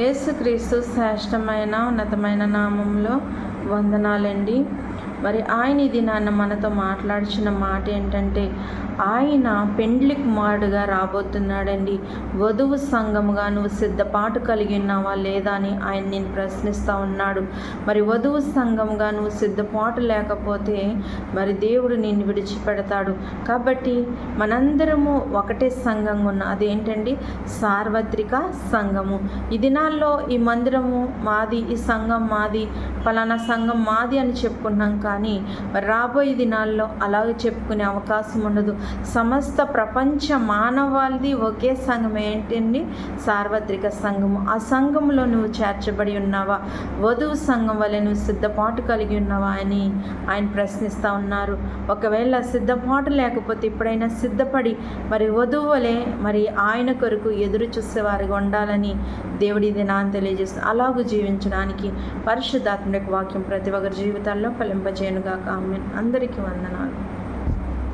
యేసుక్రీస్తు శ్రేష్టమైన ఉన్నతమైన నామంలో వందనాలండి. మరి ఆయన ఈ దినాన్న మనతో మాట్లాడిచిన మాట ఏంటంటే ఆయన పెండ్లి కుమారుడుగా రాబోతున్నాడండి. వధువు సంఘముగా నువ్వు సిద్ధపాటు కలిగి ఉన్నావా లేదా అని ఆయన నేను ప్రశ్నిస్తూ ఉన్నాడు. మరి వధువు సంఘముగా నువ్వు సిద్ధపాటు లేకపోతే మరి దేవుడు నిన్ను విడిచిపెడతాడు. కాబట్టి మనందరము ఒకటే సంఘంగా ఉన్న అదేంటండి? సార్వత్రిక సంఘము. ఈ దినాల్లో ఈ మందిరము మాది ఈ సంఘం మాది ఫలానా సంఘం మాది అని చెప్పుకున్నాం కానీ రాబోయే దినాల్లో అలాగే చెప్పుకునే అవకాశం ఉండదు. సమస్త ప్రపంచ మానవాళిది ఒకే సంఘం ఏంటండి? సార్వత్రిక సంఘము. ఆ సంఘంలో నువ్వు చేర్చబడి ఉన్నావా? వధువు సంఘం వలె నువ్వు సిద్ధపాటు కలిగి ఉన్నావా అని ఆయన ప్రశ్నిస్తూ ఉన్నారు. ఒకవేళ సిద్ధపాటు లేకపోతే ఇప్పుడైనా సిద్ధపడి మరి వధువు వలె మరి ఆయన కొరకు ఎదురు చూసేవారిగా ఉండాలని దేవుడి దినాన్ని తెలియజేస్తుంది అలాగూ జీవించడానికి పరిశుద్ధాత్మక వాక్యం ప్రతి ఒక్కరి జీవితాల్లో ఫలింపజేయనుగాక ఆమె అందరికీ వందనాలు.